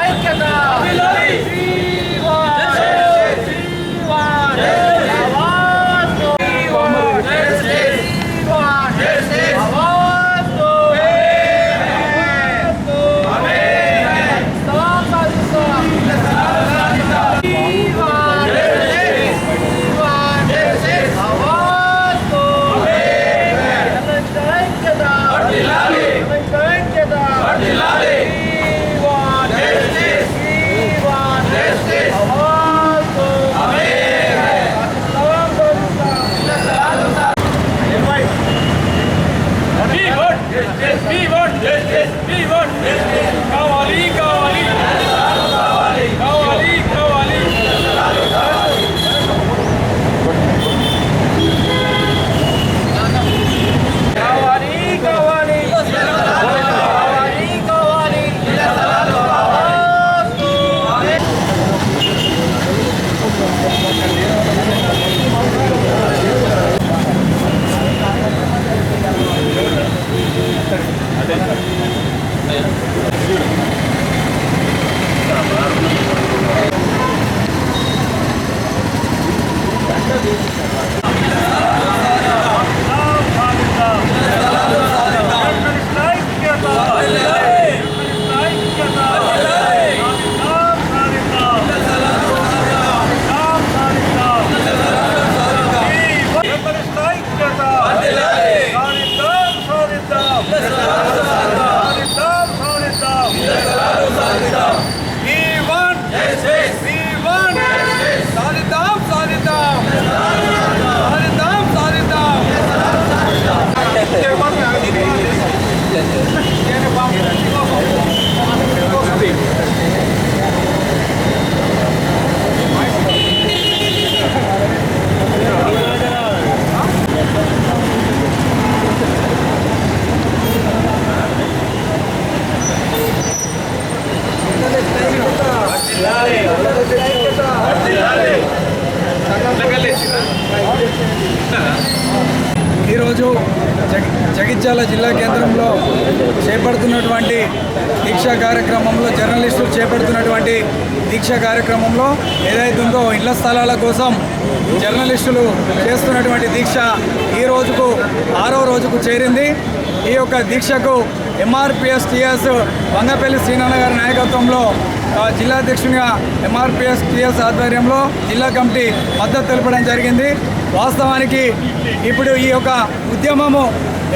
ఐక్యత జగిత్యాల జిల్లా కేంద్రంలో చేపడుతున్నటువంటి దీక్షా కార్యక్రమంలో జర్నలిస్టులు చేపడుతున్నటువంటి దీక్షా కార్యక్రమంలో ఏదైతే ఉందో ఇళ్ళ స్థలాల కోసం జర్నలిస్టులు చేస్తున్నటువంటి దీక్ష ఈ రోజుకు ఆరో రోజుకు చేరింది. ఈ యొక్క దీక్షకు ఎంఆర్పిఎస్ టిఎస్ వంగపల్లి శ్రీనాన్న గారి నాయకత్వంలో ఆ, జిల్లా అధ్యక్షునిగా ఎంఆర్పిఎస్ టిఎస్ ఆధ్వర్యంలో జిల్లా కమిటీ మద్దతు తెలపడం జరిగింది. వాస్తవానికి ఇప్పుడు ఈ యొక్క ఉద్యమము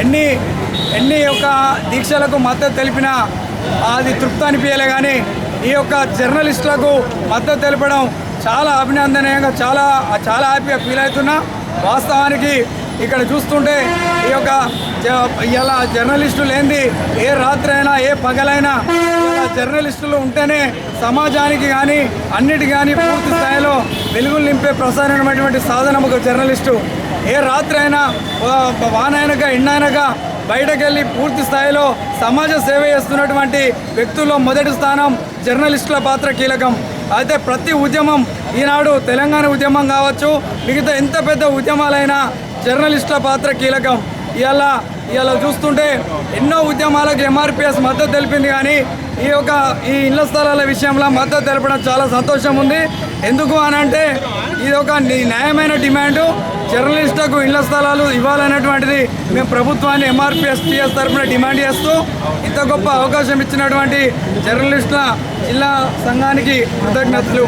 ఎన్ని ఎన్ని యొక్క దీక్షలకు మద్దతు తెలిపినా అది తృప్తి అనిపించలే కానీ ఈ యొక్క జర్నలిస్టులకు మద్దతు తెలపడం చాలా అభినందనీయంగా చాలా చాలా హ్యాపీగా ఫీల్ అవుతున్నా. వాస్తవానికి ఇక్కడ చూస్తుంటే ఈ యొక్క జ- ఇలా జర్నలిస్టులు ఏంది ఏ రాత్రి అయినా ఏ పగలైనా జర్నలిస్టులు ఉంటేనే సమాజానికి కానీ అన్నిటి కానీ పూర్తి స్థాయిలో వెలుగులు నింపే ప్రసారమైనటువంటి సాధనం ఒక జర్నలిస్టు. ఏ రాత్రి అయినా వానైనగా ఎండైనక బయటకెళ్ళి పూర్తి స్థాయిలో సమాజ సేవ చేస్తున్నటువంటి వ్యక్తుల్లో మొదటి స్థానం జర్నలిస్టుల పాత్ర కీలకం. అయితే ప్రతి ఉద్యమం ఈనాడు తెలంగాణ ఉద్యమం కావచ్చు మిగతా ఎంత పెద్ద ఉద్యమాలైనా జర్నలిస్టుల పాత్ర కీలకం. ఇలా ఇలా చూస్తుంటే ఎన్నో ఉద్యమాలకు ఎంఆర్పిఎస్ మద్దతు తెలిపింది కానీ ఈ యొక్క ఈ ఇళ్ళ స్థలాల విషయంలో మద్దతు తెలపడం చాలా సంతోషం ఉంది. ఎందుకు అని అంటే ఇది ఒక న్యాయమైన డిమాండు. జర్నలిస్టులకు ఇళ్ళ స్థలాలు ఇవ్వాలనేటువంటిది మేము ప్రభుత్వాన్ని ఎంఆర్పిఎస్ టీఎస్ తరఫున డిమాండ్ చేస్తూ ఇంత గొప్ప అవకాశం ఇచ్చినటువంటి జర్నలిస్టుల జిల్లా సంఘానికి కృతజ్ఞతలు.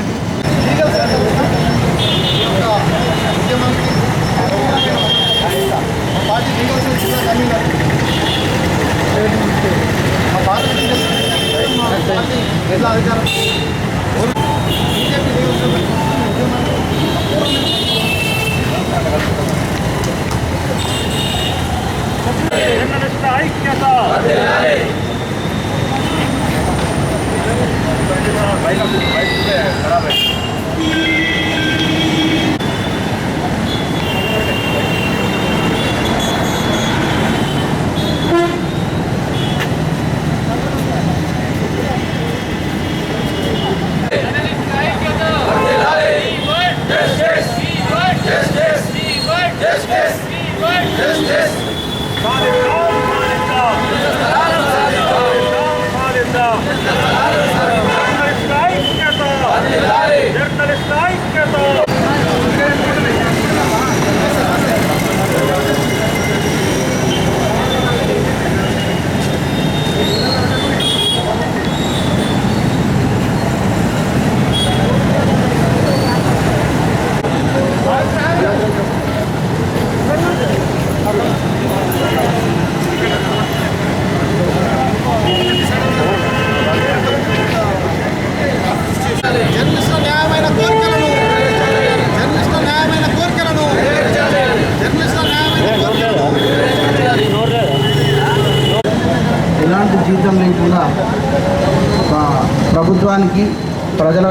ప్రజల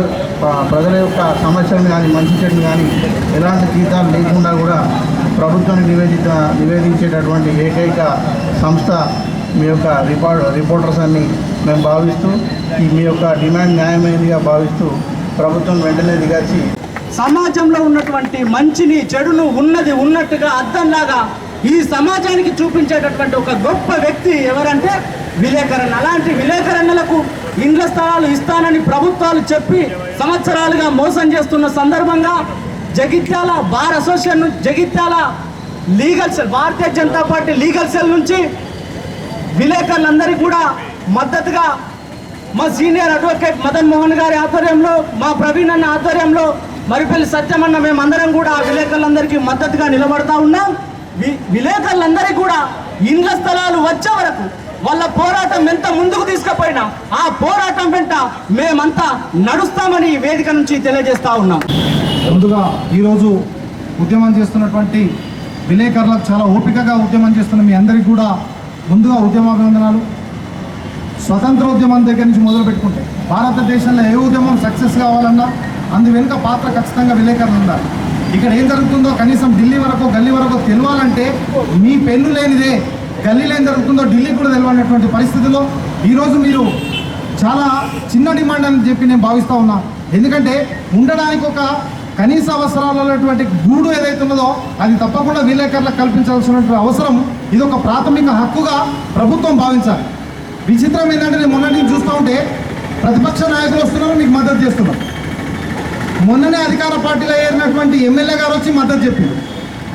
ప్రజల యొక్క సమస్యలు కానీ మంచి చెట్లు కానీ ఎలాంటి జీతాలు లేకుండా కూడా ప్రభుత్వానికి నివేదిత నివేదించేటటువంటి ఏకైక సంస్థ మీ యొక్క రిపోర్ట్ రిపోర్టర్స్ అని మేము భావిస్తూ ఈ మీ యొక్క డిమాండ్ న్యాయమైనదిగా భావిస్తూ ప్రభుత్వం వెంటనే దిగాచి సమాజంలో ఉన్నటువంటి మంచిని చెడును ఉన్నది ఉన్నట్టుగా అద్దంలాగా ఈ సమాజానికి చూపించేటటువంటి ఒక గొప్ప వ్యక్తి ఎవరంటే విలేకరణ అలాంటి విలేకరణలకు ఇండ్ల స్థలాలు ఇస్తానని ప్రభుత్వాలు చెప్పి సంవత్సరాలుగా మోసం చేస్తున్న సందర్భంగా Jagtial bar association Jagtial legal cell Bharatiya Janata Party legal cell నుంచి విలేకరులందరికీ కూడా మద్దతుగా మా సీనియర్ అడ్వకేట్ మదన్ మోహన్ గారి ఆధ్వర్యంలో మా ప్రవీణ్ అన్న ఆధ్వర్యంలో మరిపల్లి సత్యమన్న మేమందరం కూడా ఆ విలేకరులందరికీ మద్దతుగా నిలబడతా ఉన్నాం. వి- విలేకరులందరికీ కూడా ఇండ్ల స్థలాలు వచ్చే వరకు వాళ్ళ పోరాటం ఎంత ముందుకు తీసుకుపోయినా ఆ పోరాటం వెంట మేమంతా నడుస్తామని వేదిక నుంచి తెలియజేస్తా ఉన్నాం. ముందుగా ఈరోజు ఉద్యమం చేస్తున్నటువంటి విలేకరులకు చాలా ఓపికగా ఉద్యమం చేస్తున్న మీ అందరికీ కూడా ముందుగా ఉద్యమాభివందనాలు. స్వతంత్ర ఉద్యమం దగ్గర నుంచి మొదలు పెట్టుకుంటే భారతదేశంలో ఏ ఉద్యమం సక్సెస్ కావాలన్నా అందు వెనుక పాత్ర ఖచ్చితంగా విలేకరులు ఉండాలి. ఇక్కడ ఏం జరుగుతుందో కనీసం ఢిల్లీ వరకు గల్లీ వరకు తెలియాలంటే మీ పెన్ను లేనిదే గల్లీలో ఏం జరుగుతుందో ఢిల్లీ కూడా తెలియనటువంటి పరిస్థితుల్లో ఈరోజు మీరు చాలా చిన్న డిమాండ్ అని చెప్పి నేను భావిస్తూ ఉన్నా. ఎందుకంటే ఉండడానికి ఒక కనీస అవసరాలటువంటి గూడు ఏదైతే ఉన్నదో అది తప్పకుండా విలేకరులకు కల్పించాల్సినటువంటి అవసరం ఇది ఒక ప్రాథమిక హక్కుగా ప్రభుత్వం భావించాలి. విచిత్రం ఏంటంటే నేను మొన్నటి నుంచి చూస్తూ ఉంటే ప్రతిపక్ష నాయకులు వస్తున్నారు మీకు మద్దతు చేస్తున్నారు. మొన్ననే అధికార పార్టీలో ఏరినటువంటి ఎమ్మెల్యే గారు వచ్చి మద్దతు చెప్పింది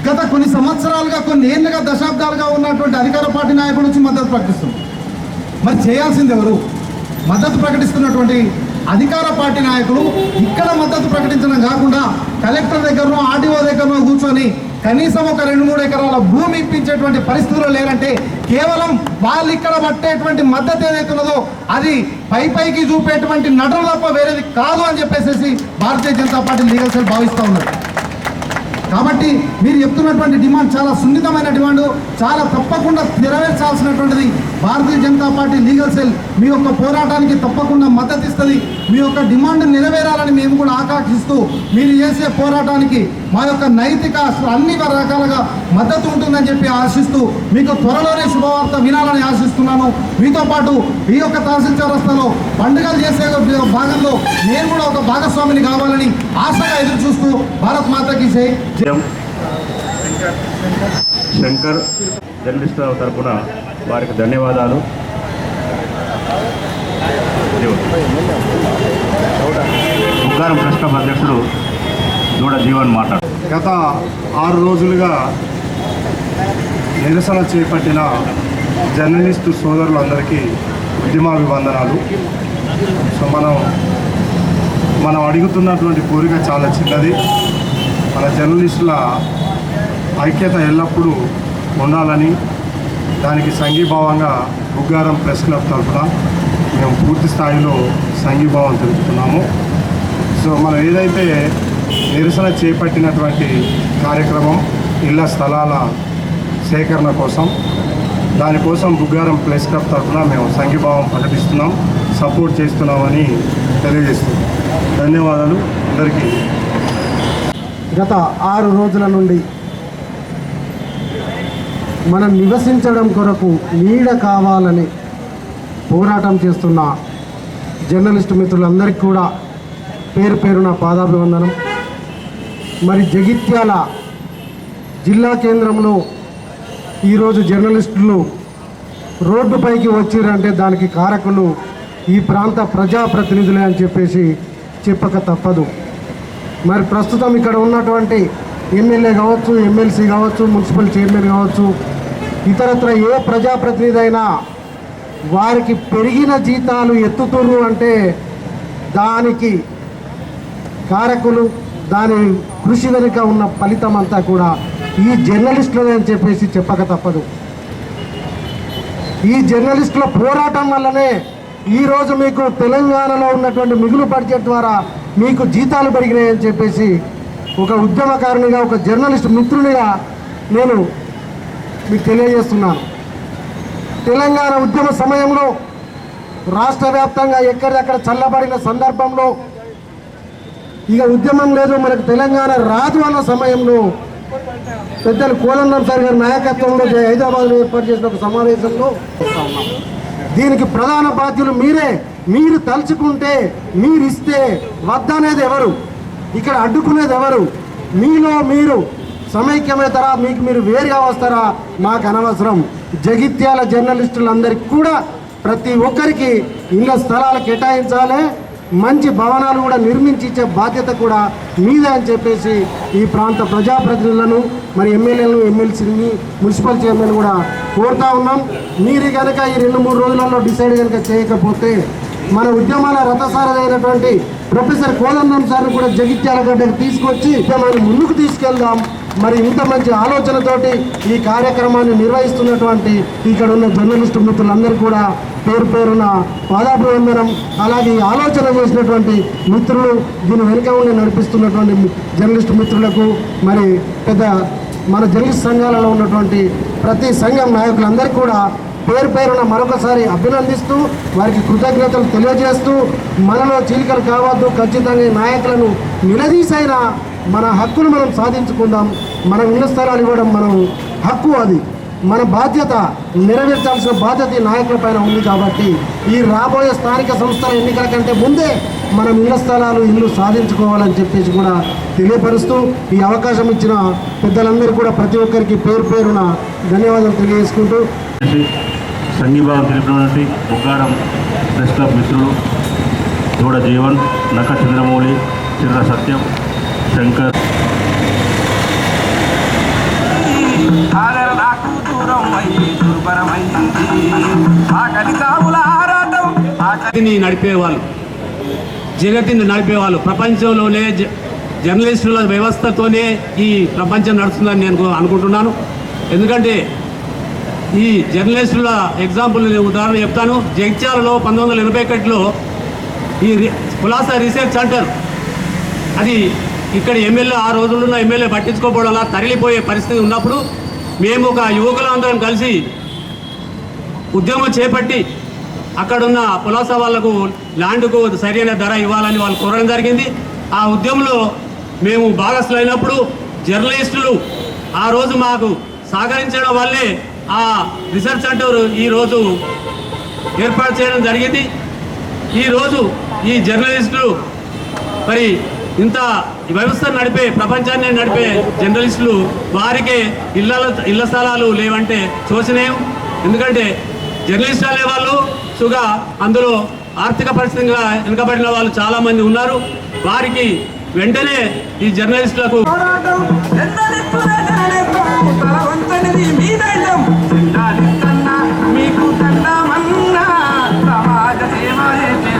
గత కొన్ని సంవత్సరాలుగా కొన్ని ఏళ్ళుగా దశాబ్దాలుగా ఉన్నటువంటి అధికార పార్టీ నాయకుల నుంచి మద్దతు ప్రకటిస్తున్నారు మరి చేయాల్సింది ఎవరు? మద్దతు ప్రకటిస్తున్నటువంటి అధికార పార్టీ నాయకులు ఇక్కడ మద్దతు ప్రకటించడం కాకుండా కలెక్టర్ దగ్గరనో ఆర్డీఓ దగ్గరనో కూర్చొని కనీసం ఒక రెండు మూడు ఎకరాల భూమి ఇప్పించేటువంటి పరిస్థితులు లేరంటే కేవలం వాళ్ళు ఇక్కడ పట్టేటువంటి మద్దతు ఏదైతే ఉన్నదో అది పై పైకి చూపేటువంటి నటన తప్ప వేరేది కాదు అని చెప్పేసి Bharatiya Janata Party legal cell భావిస్తూ ఉన్నారు కాబట్టి మీరు చెప్తున్నటువంటి డిమాండ్ చాలా సున్నితమైన డిమాండ్ చాలా తప్పకుండా నెరవేర్చాల్సినటువంటిది. Bharatiya Janata Party legal cell మీ యొక్క పోరాటానికి తప్పకుండా మద్దతు ఇస్తుంది. మీ యొక్క డిమాండ్ నెరవేరాలని మేము కూడా ఆకాంక్షిస్తూ మీరు చేసే పోరాటానికి మా యొక్క నైతిక అన్ని రకాలుగా మద్దతు ఉంటుందని చెప్పి ఆశిస్తూ మీకు త్వరలోనే శుభవార్త వినాలని ఆశిస్తున్నాను. మీతో పాటు ఈ యొక్క తహసీల్ చౌరస్తాలో పండుగలు చేసే భాగంలో నేను కూడా ఒక భాగస్వామిని కావాలని ఆశగా ఎదురు చూస్తూ భారత్ మాతకి జై. శంకర్. జర్నలిస్ట్ తరపున వారికి ధన్యవాదాలు. బుగ్గారం ప్రెస్ క్లబ్ అధ్యక్షుడు దూడ జీవన్ మాట్లాడు. గత ఆరు రోజులుగా నిరసన చేపట్టిన జర్నలిస్టు సోదరులందరికీ ఉద్యమాభివందనాలు. సో మనం మనం అడుగుతున్నటువంటి కోరిక చాలా చిన్నది. మన జర్నలిస్టుల ఐక్యత ఎల్లప్పుడూ ఉండాలని దానికి సంఘీభావంగా బుగ్గారం ప్రెస్ క్లబ్ తరఫున మేము పూర్తి స్థాయిలో సంఘీభావం తెలుపుతున్నాము. సో మనం ఏదైతే నిరసన చేపట్టినటువంటి కార్యక్రమం ఇళ్ళ స్థలాల సేకరణ కోసం దానికోసం బుగ్గారం ప్రెస్ క్లబ్ తరఫున మేము సంఘీభావం ప్రకటిస్తున్నాం సపోర్ట్ చేస్తున్నామని తెలియజేస్తున్నాం. ధన్యవాదాలు. అందరికీ. గత ఆరు రోజుల నుండి మనం నివసించడం కొరకు నీడ కావాలని పోరాటం చేస్తున్న జర్నలిస్టు మిత్రులందరికీ కూడా పేరు పేరున పాదాభివందనం. మరి జగిత్యాల జిల్లా కేంద్రంలో ఈరోజు జర్నలిస్టులు రోడ్డుపైకి వచ్చిరంటే దానికి కారకులు ఈ ప్రాంత ప్రజాప్రతినిధులే అని చెప్పేసి చెప్పక తప్పదు. మరి ప్రస్తుతం ఇక్కడ ఉన్నటువంటి ఎమ్మెల్యే కావచ్చు ఎమ్మెల్సీ కావచ్చు మున్సిపల్ చైర్మన్ కావచ్చు ఇతరత్ర ఏ ప్రజాప్రతినిధి అయినా వారికి పెరిగిన జీతాలు ఎత్తుతుర్రు అంటే దానికి కారకులు దాని కృషి వెనుక ఉన్న ఫలితం అంతా కూడా ఈ జర్నలిస్టులనే అని చెప్పేసి చెప్పక తప్పదు. ఈ జర్నలిస్టుల పోరాటం వల్లనే ఈరోజు మీకు తెలంగాణలో ఉన్నటువంటి మిగులు బడ్జెట్ ద్వారా మీకు జీతాలు పెరిగినాయని చెప్పేసి ఒక ఉద్యమకారునిగా ఒక జర్నలిస్ట్ మిత్రునిగా నేను మీకు తెలియజేస్తున్నాను. తెలంగాణ ఉద్యమ సమయంలో రాష్ట్ర వ్యాప్తంగా ఎక్కడెక్కడ చల్లబడిన సందర్భంలో ఇక ఉద్యమం లేదు. మనకు తెలంగాణ రాదు అన్న సమయంలో పెద్దలు కోదండం సార్ గారి నాయకత్వంలో హైదరాబాద్లో ఏర్పాటు చేసిన ఒక సమావేశంలో దీనికి ప్రధాన బాధ్యులు మీరే. మీరు తలుచుకుంటే మీరు ఇస్తే వద్దనేది ఎవరు? ఇక్కడ అడ్డుకునేది ఎవరు? మీలో మీరు సమైక్యమవుతారా మీకు మీరు వేరుగా వస్తారా? మాకు అనవసరం. జగిత్యాల జర్నలిస్టులందరికీ కూడా ప్రతి ఒక్కరికి ఇళ్ళ స్థలాలు కేటాయించాలి. మంచి భవనాలు కూడా నిర్మించి ఇచ్చే బాధ్యత కూడా మీదే అని చెప్పేసి ఈ ప్రాంత ప్రజాప్రతినిధులను మరి ఎమ్మెల్యేలను ఎమ్మెల్సీని మున్సిపల్ చైర్మన్ కూడా కోరుతా ఉన్నాం. మీరు కనుక ఈ రెండు మూడు రోజులలో డిసైడ్ కనుక చేయకపోతే మన ఉద్యమాల రథసారదైనటువంటి ప్రొఫెసర్ కోదండం సార్ని కూడా జగిత్యాల గడ్డకు తీసుకొచ్చి ఉద్యమాన్ని ముందుకు తీసుకెళ్దాం. మరి ఇంత మంచి ఆలోచనతోటి ఈ కార్యక్రమాన్ని నిర్వహిస్తున్నటువంటి ఇక్కడ ఉన్న జర్నలిస్టు మిత్రులందరూ కూడా పేరు పేరున పాదాభివందనం అలాగే ఈ ఆలోచన చేసినటువంటి మిత్రులు దీని వెనుక ఉండి నడిపిస్తున్నటువంటి జర్నలిస్టు మిత్రులకు మరి పెద్ద మన జర్నలిస్ట్ సంఘాలలో ఉన్నటువంటి ప్రతి సంఘం నాయకులందరికీ కూడా పేరు పేరున మరొకసారి అభినందిస్తూ వారికి కృతజ్ఞతలు తెలియజేస్తూ మనలో చీలికలు కావద్దు ఖచ్చితంగా నాయకులను నిలదీసైనా మన హక్కును మనం సాధించుకుందాం మన ఇళ్ళ స్థలాలు ఇవ్వడం మనం హక్కు అది. మన బాధ్యత నెరవేర్చాల్సిన బాధ్యత ఈ నాయకుల పైన ఉంది కాబట్టి ఈ రాబోయే స్థానిక సంస్థల ఎన్నికల కంటే ముందే మనం ఇళ్ళ స్థలాలు ఇల్లు సాధించుకోవాలని చెప్పేసి కూడా తెలియపరుస్తూ ఈ అవకాశం ఇచ్చిన పెద్దలందరూ కూడా ప్రతి ఒక్కరికి పేరు పేరున ధన్యవాదాలు తెలియజేసుకుంటూ. చేసి సంఘీభావం తెలిపినటువంటి బుగ్గారం ప్రెస్ క్లబ్ మిత్రులు దూడ జీవన్ నక్క చంద్రమౌళి చిర్ర సత్యం. శంకర్. జగతిని నడిపేవాళ్ళు. జగతిని నడిపేవాళ్ళు. ప్రపంచంలోనే జర్నలిస్టుల వ్యవస్థతోనే ఈ ప్రపంచం నడుస్తుందని నేను అనుకుంటున్నాను. ఎందుకంటే ఈ జర్నలిస్టుల ఎగ్జాంపుల్ నేను ఉదాహరణ చెప్తాను. జగిత్యాలలో పంతొమ్మిది వందల ఎనభై ఒకటిలో ఈ రి- పులాస రీసెర్చ్ సెంటర్ అది ఇక్కడ ఎమ్మెల్యే ఆ రోజులున్న ఎమ్మెల్యే పట్టించుకోకపోవడం తరలిపోయే పరిస్థితి ఉన్నప్పుడు మేము ఒక యువకులందరం కలిసి ఉద్యమం చేపట్టి అక్కడున్న పులాస వాళ్ళకు ల్యాండ్కు సరైన ధర ఇవ్వాలని వాళ్ళు కోరడం జరిగింది. ఆ ఉద్యమంలో మేము భాగస్థులైనప్పుడు జర్నలిస్టులు ఆ రోజు మాకు సహకరించడం వల్లే ఆ రీసెర్చ్ సెంటర్ ఈరోజు ఏర్పాటు చేయడం జరిగింది. ఈరోజు ఈ జర్నలిస్టులు మరి ఇంత వ్యవస్థ నడిపే ప్రపంచాన్ని నడిపే జర్నలిస్టులు వారికే ఇళ్ళ ఇళ్ళ స్థలాలు లేవంటే శోచనీయం. ఎందుకంటే జర్నలిస్ట్ అనేవాళ్ళు సుగా అందులో ఆర్థిక పరిస్థితిగా వెనుకబడిన వాళ్ళు చాలా మంది ఉన్నారు. వారికి వెంటనే ఈ జర్నలిస్టులకు సమాజ సేవ మీకు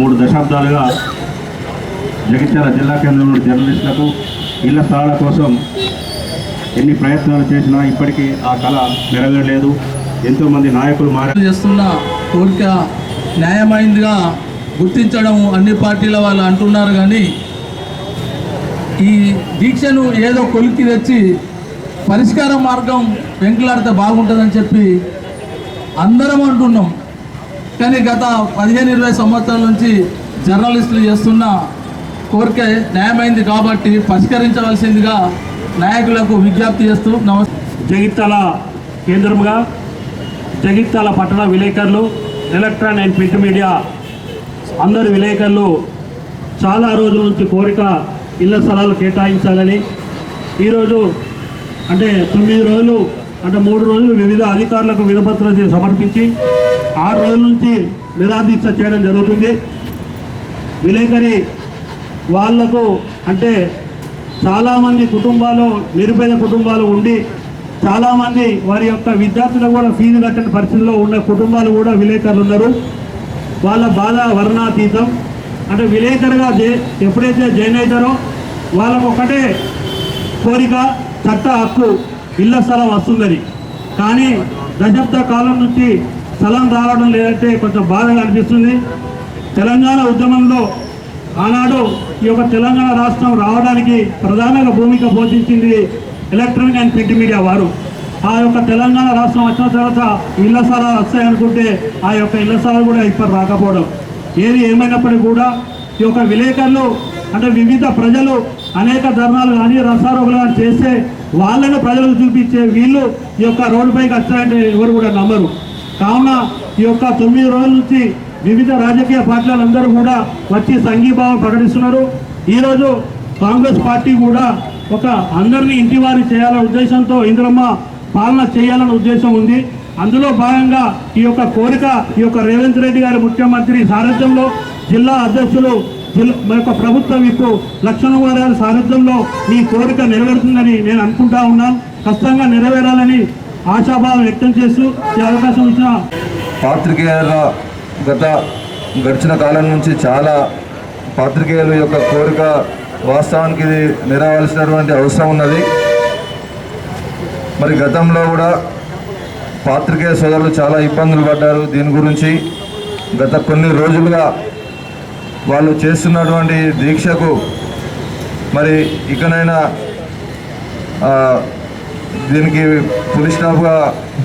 మూడు దశాబ్దాలుగా జగిత్యాల జిల్లా కేంద్రంలో జర్నలిస్టులకు ఇళ్ళ స్థలాల కోసం ఎన్ని ప్రయత్నాలు చేసినా ఇప్పటికీ ఆ కళ నెరవేరలేదు. ఎంతోమంది నాయకులు మారారు చేస్తున్న కోరిక న్యాయమైందిగా గుర్తించడం అన్ని పార్టీల వాళ్ళు అంటున్నారు కానీ ఈ దీక్షను ఏదో కొలికి తెచ్చి పరిష్కార మార్గం వెంకలాడితే బాగుంటుందని చెప్పి అందరం అంటున్నాం. కానీ గత పదిహేను ఇరవై సంవత్సరాల నుంచి జర్నలిస్టులు చేస్తున్న కోరిక న్యాయమైంది కాబట్టి పరిష్కరించవలసిందిగా నాయకులకు విజ్ఞప్తి చేస్తూ నమస్తే జగిత్యాల కేంద్రముగా జగిత్యాల పట్టణ విలేకరులు ఎలక్ట్రాన్ అండ్ ప్రింట్ మీడియా అందరు విలేకరులు చాలా రోజుల నుంచి కోరిక ఇళ్ళ స్థలాలు కేటాయించాలని ఈరోజు అంటే తొమ్మిది రోజులు అంటే మూడు రోజులు వివిధ అధికారులకు వినపత్రం సమర్పించి ఆరు రోజుల నుంచి నిరాదీక్ష చేయడం జరుగుతుంది. విలేకరి వాళ్ళకు అంటే చాలామంది కుటుంబాలు నిరుపేద కుటుంబాలు ఉండి చాలామంది వారి యొక్క విద్యార్థులకు కూడా ఫీజు కట్టని పరిస్థితిలో ఉన్న కుటుంబాలు కూడా విలేకరులు ఉన్నారు. వాళ్ళ బాధ వర్ణాతీతం. అంటే విలేకరుగా జే- ఎప్పుడైతే జాయిన్ అవుతారో వాళ్ళకు ఒకటే కోరిక చట్ట హక్కు ఇళ్ళ స్థలం వస్తుందని. కానీ దశాబ్ద కాలం నుంచి స్థలం రావడం లేదంటే కొంచెం బాధగా అనిపిస్తుంది. తెలంగాణ ఉద్యమంలో ఆనాడు ఈ యొక్క తెలంగాణ రాష్ట్రం రావడానికి ప్రధానంగా భూమిక పోషించింది ఎలక్ట్రానిక్ అండ్ ప్రింట్ మీడియా వారు. ఆ యొక్క తెలంగాణ రాష్ట్రం వచ్చిన తర్వాత ఇళ్ళ స్థలాలు వస్తాయనుకుంటే ఆ యొక్క ఇళ్ళ స్థలాలు కూడా ఇప్పుడు రాకపోవడం. ఏది ఏమైనప్పటికీ కూడా ఈ యొక్క విలేకరులు అంటే వివిధ ప్రజలు అనేక ధర్నాలు కానీ రసారోగులు కానీ చేస్తే వాళ్ళను ప్రజలకు చూపించే వీళ్ళు ఈ యొక్క రోడ్డుపైకి వచ్చారంటే ఎవరు కూడా నమ్మరు. కావున ఈ యొక్క తొమ్మిది రోజుల నుంచి వివిధ రాజకీయ పార్టీలందరూ కూడా వచ్చి సంఘీభావం ప్రకటిస్తున్నారు. ఈరోజు కాంగ్రెస్ పార్టీ కూడా ఒక అందరినీ ఇంటి వారి చేయాలనే ఉద్దేశంతో ఇంద్రమ్మ పాలన చేయాలనే ఉద్దేశం ఉంది. అందులో భాగంగా ఈ యొక్క కోరిక ఈ యొక్క రేవంత్ రెడ్డి గారి ముఖ్యమంత్రి సారథ్యంలో జిల్లా అధ్యక్షులు జిల్లా మన యొక్క ప్రభుత్వం ఇప్పుడు లక్ష్మణ గారి సారథ్యంలో మీ కోరిక నెరవేరుతుందని నేను అనుకుంటా ఉన్నాను. ఖచ్చితంగా నెరవేరాలని ఆశాభావం వ్యక్తం చేస్తూ ఈ అవకాశం ఇచ్చిన పాత్రికేయుల గత గడిచిన కాలం నుంచి చాలా పాత్రికేయుల యొక్క కోరిక వాస్తవానికి ఇది నెరవేర్చినటువంటి అవసరం ఉన్నది. మరి గతంలో కూడా పాత్రికేయ సోదరులు చాలా ఇబ్బందులు పడ్డారు. దీని గురించి గత కొన్ని రోజులుగా వాళ్ళు చేస్తున్నటువంటి దీక్షకు మరి ఇకనైనా దీనికి పులి స్టాప్గా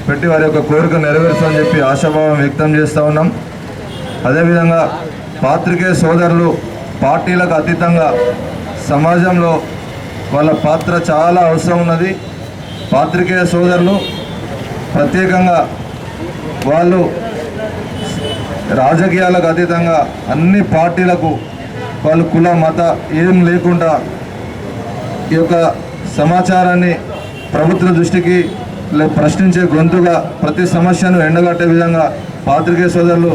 పెట్టి వారి యొక్క కోరిక నెరవేరుస్తామని చెప్పి ఆశాభావం వ్యక్తం చేస్తూ ఉన్నాం. అదేవిధంగా పాత్రికేయ సోదరులు పార్టీలకు అతీతంగా సమాజంలో వాళ్ళ పాత్ర చాలా అవసరం ఉన్నది. పాత్రికేయ సోదరులు ప్రత్యేకంగా వాళ్ళు రాజకీయాలకు అతీతంగా అన్ని పార్టీలకు వాళ్ళు కుల మత ఏం లేకుండా ఈ యొక్క సమాచారాన్ని ప్రభుత్వ దృష్టికి లే- ప్రశ్నించే గొంతుగా ప్రతి సమస్యను ఎండగట్టే విధంగా పాత్రికేయ సోదరులు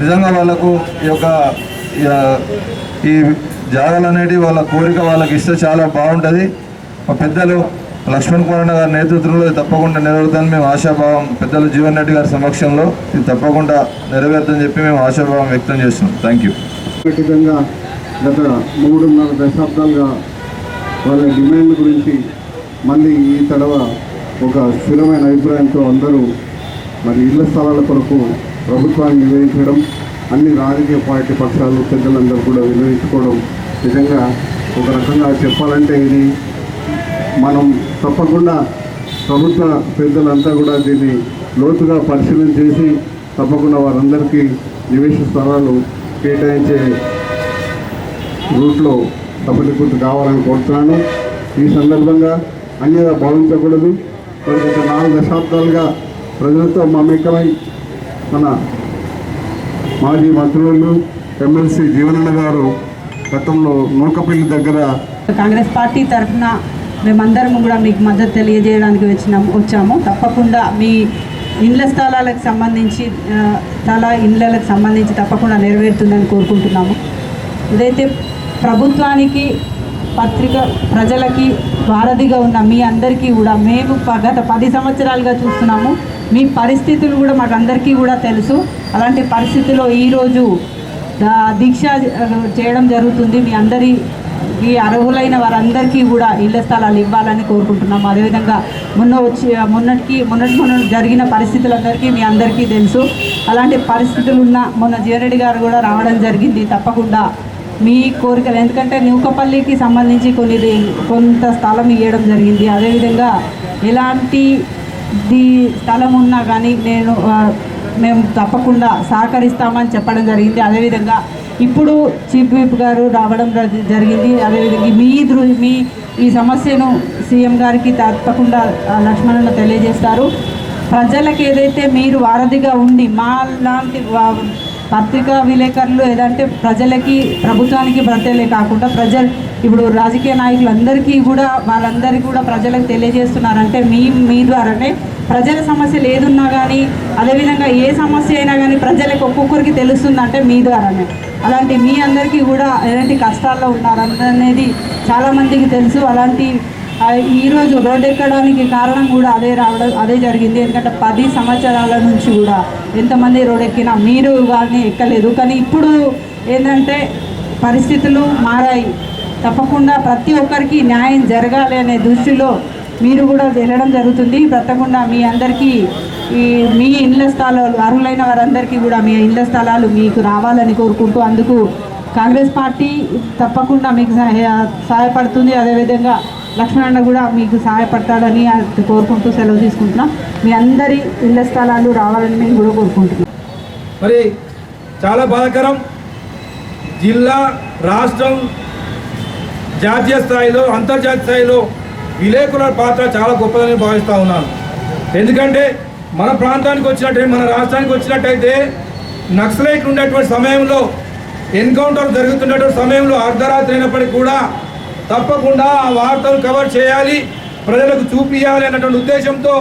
నిజంగా వాళ్ళకు ఈ యొక్క ఈ, ఈ జాగాలు అనేటివి వాళ్ళ కోరిక వాళ్ళకి ఇస్తే చాలా బాగుంటుంది. మా పెద్దలు లక్ష్మణ్ కుమార్ గారి నేతృత్వంలో ఇది తప్పకుండా నెరవేరుతుందని మేము ఆశాభావం పెద్దలు జీవన్ రెడ్డి గారి సమక్షంలో ఇది తప్పకుండా నెరవేరుతుందని చెప్పి మేము ఆశాభావం వ్యక్తం చేస్తున్నాం. థ్యాంక్ యూ ఖచ్చితంగా గత మూడున్నర దశాబ్దాలుగా వాళ్ళ డిమాండ్ గురించి మళ్ళీ ఈ తడవ ఒక స్థిరమైన అభిప్రాయంతో అందరూ మరి ఇళ్ళ స్థలాల కొరకు ప్రభుత్వాన్ని నివేదించడం అన్ని రాజకీయ పార్టీ పక్షాలు పెద్దలందరూ కూడా వినియోగించుకోవడం నిజంగా ఒక రకంగా చెప్పాలంటే ఇది మనం తప్పకుండా ప్రభుత్వ పెద్దలంతా కూడా దీన్ని లోతుగా పరిశీలన చేసి తప్పకుండా వారందరికీ నివేశ స్థలాలు కేటాయించే రూట్లో సఫలీకృతి కావాలని కోరుతున్నాను. ఈ సందర్భంగా అన్యగా భావించకూడదు. మరి గత నాలుగు దశాబ్దాలుగా ప్రజలతో మమేకమై మన మాజీ మంత్రులు ఎమ్మెల్సీ జీవనన్న గారు గతంలో నూకపల్లి దగ్గర కాంగ్రెస్ పార్టీ తరఫున మేమందరం కూడా మీకు మద్దతు తెలియజేయడానికి వచ్చినాం వచ్చాము. తప్పకుండా మీ ఇండ్ల స్థలాలకు సంబంధించి చాలా స్థల ఇండ్లకు సంబంధించి తప్పకుండా నెరవేరుతుందని కోరుకుంటున్నాము. ఇదైతే ప్రభుత్వానికి పత్రిక ప్రజలకి వారధిగా ఉన్న మీ అందరికీ కూడా మేము గత పది సంవత్సరాలుగా చూస్తున్నాము. మీ పరిస్థితులు కూడా మాకు అందరికీ కూడా తెలుసు. అలాంటి పరిస్థితిలో ఈరోజు దీక్ష చేయడం జరుగుతుంది. మీ అందరి ఈ అర్హులైన వారందరికీ కూడా ఇళ్ళ స్థలాలు ఇవ్వాలని కోరుకుంటున్నాము. అదేవిధంగా మొన్న వచ్చి మొన్నటికి మొన్నటి మొన్న జరిగిన పరిస్థితులందరికీ మీ అందరికీ తెలుసు. అలాంటి పరిస్థితులు ఉన్న మొన్న జీవరెడ్డి గారు కూడా రావడం జరిగింది. తప్పకుండా మీ కోరికలు. ఎందుకంటే నూకపల్లికి సంబంధించి కొన్ని రే- కొంత స్థలం ఇవ్వడం జరిగింది. అదేవిధంగా ఎలాంటి ది స్థలం ఉన్నా కానీ నేను మేము తప్పకుండా సహకరిస్తామని చెప్పడం జరిగింది. అదేవిధంగా ఇప్పుడు చీఫ్ విప్ గారు రావడం జరి- జరిగింది. అదేవిధంగా మీ దృ మీ ఈ సమస్యను సీఎం గారికి తప్పకుండా లక్ష్మణ్ తెలియజేస్తారు. ప్రజలకు ఏదైతే మీరు వారధిగా ఉండి మా లాంటి పత్రికా విలేకరులు ఏదంటే ప్రజలకి ప్రభుత్వానికి ప్రజలే కాకుండా ప్రజలు ఇప్పుడు రాజకీయ నాయకులందరికీ కూడా వాళ్ళందరికీ కూడా ప్రజలకు తెలియజేస్తున్నారంటే మీ మీ ద్వారానే ప్రజల సమస్యలు ఏదున్నా కానీ అదేవిధంగా ఏ సమస్య అయినా కానీ ప్రజలకు ఒక్కొక్కరికి తెలుస్తుందంటే మీ ద్వారానే. అలాంటి మీ అందరికీ కూడా ఎలాంటి కష్టాల్లో ఉన్నారనేది చాలామందికి తెలుసు. అలాంటి ఈరోజు రోడ్డు ఎక్కడానికి కారణం కూడా అదే రావడం అదే జరిగింది. ఎందుకంటే పది సంవత్సరాల నుంచి కూడా ఎంతమంది రోడ్ ఎక్కినా మీరు వారిని ఎక్కలేదు. కానీ ఇప్పుడు ఏంటంటే పరిస్థితులు మారాయి. తప్పకుండా ప్రతి ఒక్కరికి న్యాయం జరగాలి అనే దృష్టిలో మీరు కూడా వెళ్ళడం జరుగుతుంది. తప్పకుండా మీ అందరికీ ఈ మీ ఇళ్ళ స్థలాలు అర్హులైన వారందరికీ కూడా మీ ఇళ్ళ స్థలాలు మీకు రావాలని కోరుకుంటూ అందుకు కాంగ్రెస్ పార్టీ తప్పకుండా మీకు సహాయ- సహాయపడుతుంది. అదేవిధంగా లక్ష్మణన్న కూడా మీకు సహాయపడతాడని కోరుకుంటూ సెలవు తీసుకుంటున్నాం. మీ అందరి ఇళ్ళ స్థలాలు రావాలని మేము కూడా కోరుకుంటున్నాం. మరి చాలా బాధాకరం. జిల్లా రాష్ట్రం జాతీయ స్థాయిలో అంతర్జాతీయ స్థాయిలో విలేకరుల పాత్ర చాలా గొప్పదని భావిస్తూ ఉన్నాను. ఎందుకంటే మన ప్రాంతానికి వచ్చినట్టయితే మన రాష్ట్రానికి వచ్చినట్టయితే నక్సలైట్లు ఉండేటువంటి సమయంలో ఎన్కౌంటర్ జరుగుతున్నటువంటి సమయంలో అర్ధరాత్రి అయినప్పటికీ కూడా తప్పకుండా ఆ వార్తలు కవర్ చేయాలి ప్రజలకు చూపించాలి అన్నటువంటి ఉద్దేశంతో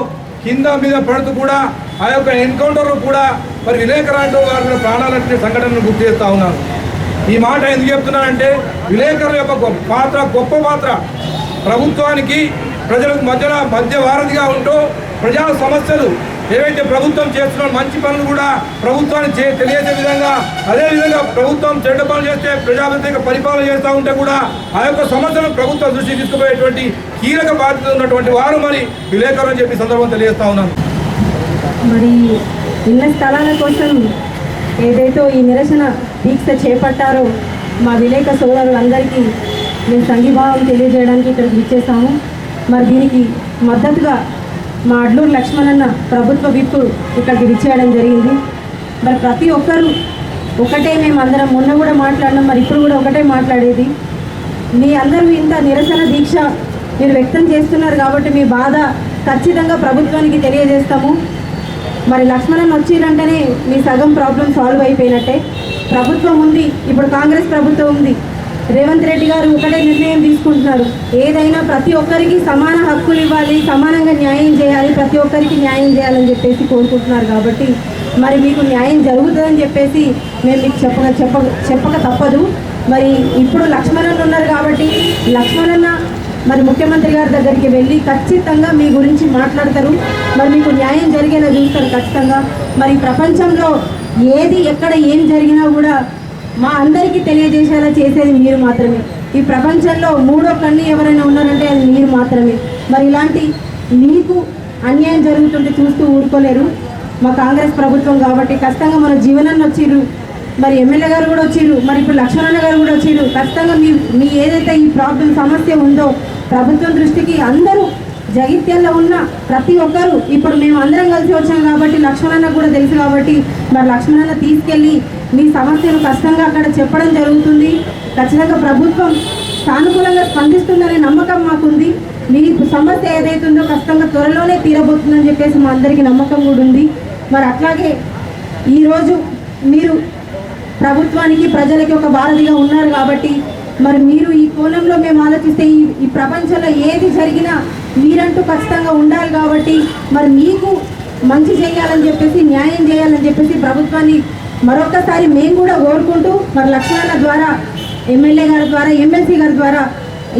కింద మీద పడుతూ కూడా ఆ యొక్క ఎన్కౌంటర్ కూడా మరి విలేకరులు వారి ప్రాణాలంటే సంఘటనను గుర్తు చేస్తూ ఉన్నాను ఈ మాట ఎందుకు చెప్తున్నానంటే విలేకరుల యొక్క గొప్ప పాత్ర గొప్ప పాత్ర ప్రభుత్వానికి ప్రజలకు మధ్యన మధ్య వారధిగా ఉంటూ ప్రజా సమస్యలు ఏవైతే ప్రభుత్వం చేస్తున్న మంచి పనులు కూడా ప్రభుత్వానికి చే తెలియజే విధంగా అదేవిధంగా ప్రభుత్వం చెడ్డ పనులు చేస్తే ప్రజా పరిపాలన చేస్తూ ఉంటే కూడా ఆ యొక్క సమస్యలను ప్రభుత్వం దృష్టి తీసుకుపోయేటువంటి కీలక బాధ్యత ఉన్నటువంటి వారు మరి విలేకరులు చెప్పి సందర్భం తెలియజేస్తా ఉన్నాను. మరి ఇళ్ళ స్థలాల కోసం ఏదైతే ఈ నిరసన దీక్ష చేపట్టారో మా విలేక సోదరులందరికీ మేము సంఘీభావం తెలియజేయడానికి ఇక్కడికి విచ్చేసాము మరి దీనికి మద్దతుగా మా అడ్లూరు లక్ష్మణన్న ప్రభుత్వ విప్పు ఇక్కడికి విచ్చేయడం జరిగింది. మరి ప్రతి ఒక్కరూ ఒకటే మేము అందరం మొన్న కూడా మాట్లాడినాం మరి ఇప్పుడు కూడా ఒకటే మాట్లాడేది. మీ అందరూ ఇంత నిరసన దీక్ష మీరు వ్యక్తం చేస్తున్నారు కాబట్టి మీ బాధ ఖచ్చితంగా ప్రభుత్వానికి తెలియజేస్తాము. మరి లక్ష్మణన్ వచ్చిరంటేనే మీ సగం ప్రాబ్లం సాల్వ్ అయిపోయినట్టే. ప్రభుత్వం ఉంది ఇప్పుడు కాంగ్రెస్ ప్రభుత్వం ఉంది. రేవంత్ రెడ్డి గారు ఒకటే నిర్ణయం తీసుకుంటున్నారు. ఏదైనా ప్రతి ఒక్కరికి సమాన హక్కులు ఇవ్వాలి సమానంగా న్యాయం చేయాలి ప్రతి ఒక్కరికి న్యాయం చేయాలని చెప్పేసి కోరుకుంటున్నారు కాబట్టి మరి మీకు న్యాయం జరుగుతుందని చెప్పేసి మేము మీకు చెప్పక చెప్ప చెప్పక తప్పదు. మరి ఇప్పుడు లక్ష్మణన్ ఉన్నారు కాబట్టి లక్ష్మణన్న మరి ముఖ్యమంత్రి గారి దగ్గరికి వెళ్ళి ఖచ్చితంగా మీ గురించి మాట్లాడతారు. మరి మీకు న్యాయం జరిగేలా చూస్తారు ఖచ్చితంగా. మరి ప్రపంచంలో ఏది ఎక్కడ ఏం జరిగినా కూడా మా అందరికీ తెలియజేసేలా చేసేది మీరు మాత్రమే. ఈ ప్రపంచంలో మూడో కన్ను ఎవరైనా ఉన్నారంటే అది మీరు మాత్రమే. మరి ఇలాంటి మీకు అన్యాయం జరుగుతుంటే చూస్తూ ఊరుకోలేరు. మా కాంగ్రెస్ ప్రభుత్వం కాబట్టి ఖచ్చితంగా మన జీవనాన్ని వచ్చిర్రు. మరి ఎమ్మెల్యే గారు కూడా వచ్చిర్రు. మరి ఇప్పుడు లక్ష్మణ గారు కూడా వచ్చిర్రు. ఖచ్చితంగా మీ మీ ఏదైతే ఈ ప్రాబ్లం సమస్య ఉందో ప్రభుత్వం దృష్టికి అందరూ జగిత్యాల్లో ఉన్న ప్రతి ఒక్కరు ఇప్పుడు మేము అందరం కలిసి వచ్చాం కాబట్టి లక్ష్మణన్న కూడా తెలుసు కాబట్టి మరి లక్ష్మణన్న తీసుకెళ్ళి మీ సమస్యను కష్టంగా అక్కడ చెప్పడం జరుగుతుంది. ఖచ్చితంగా ప్రభుత్వం సానుకూలంగా స్పందిస్తుందనే నమ్మకం మాకుంది. మీ సమస్య ఏదైతుందో కష్టంగా త్వరలోనే తీరబోతుందని చెప్పేసి మా అందరికీ నమ్మకం కూడా ఉంది. మరి అట్లాగే ఈరోజు మీరు ప్రభుత్వానికి ప్రజలకి ఒక వారధిగా ఉన్నారు కాబట్టి మరి మీరు ఈ కోణంలో మేము ఆలోచిస్తే ఈ ఈ ప్రపంచంలో ఏది జరిగినా మీరంటూ ఖచ్చితంగా ఉండాలి కాబట్టి మరి మీకు మంచి చేయాలని చెప్పేసి న్యాయం చేయాలని చెప్పేసి ప్రభుత్వాన్ని మరొకసారి మేము కూడా కోరుకుంటూ మరి లక్ష్మణ ద్వారా ఎమ్మెల్యే గారి ద్వారా ఎమ్మెల్సీ గారి ద్వారా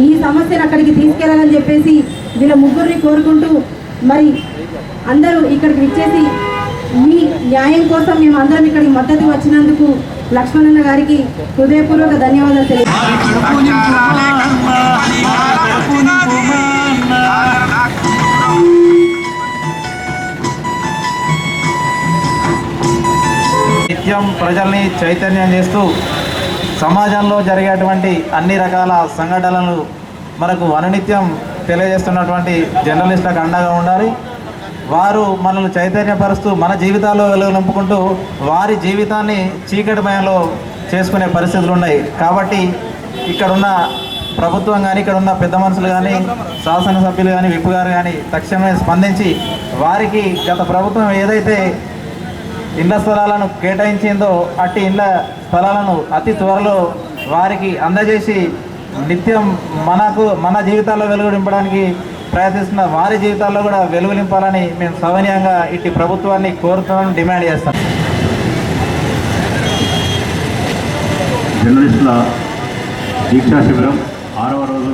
ఈ సమస్యను అక్కడికి తీసుకెళ్ళాలని చెప్పేసి వీళ్ళ ముగ్గురిని కోరుకుంటూ మరి అందరూ ఇక్కడికి విచ్చేసి మీ న్యాయం కోసం మేము అందరం ఇక్కడికి మద్దతు వచ్చినందుకు లక్ష్మణన్న గారికి హృదయపూర్వక ధన్యవాదాలు తెలియజేస్తాను నిత్యం ప్రజల్ని చైతన్యం చేస్తూ సమాజంలో జరిగేటువంటి అన్ని రకాల సంఘటనలను మనకు అనునిత్యం తెలియజేస్తున్నటువంటి జర్నలిస్టులకు అండగా ఉండాలి. వారు మనల్ని చైతన్యపరుస్తూ మన జీవితాల్లో వెలుగు నింపుకుంటూ వారి జీవితాన్ని చీకటిమయంలో చేసుకునే పరిస్థితులు ఉన్నాయి. కాబట్టి ఇక్కడున్న ప్రభుత్వం కానీ ఇక్కడ ఉన్న పెద్ద మనుషులు కానీ శాసనసభ్యులు కానీ విప్పు గారు కానీ తక్షణమే స్పందించి వారికి గత ప్రభుత్వం ఏదైతే ఇళ్ళ స్థలాలను కేటాయించిందో అట్టి ఇళ్ళ స్థలాలను అతి త్వరలో వారికి అందజేసి నిత్యం మనకు మన జీవితాల్లో వెలుగు నింపడానికి ప్రయత్నిస్తున్న వారి జీవితాల్లో కూడా వెలుగు నింపాలని మేము సవనీయంగా ఇట్టి ప్రభుత్వాన్ని కోరుతున్నాను డిమాండ్ చేస్తాం. జర్నలిస్టుల దీక్షా శిబిరం ఆరవ రోజు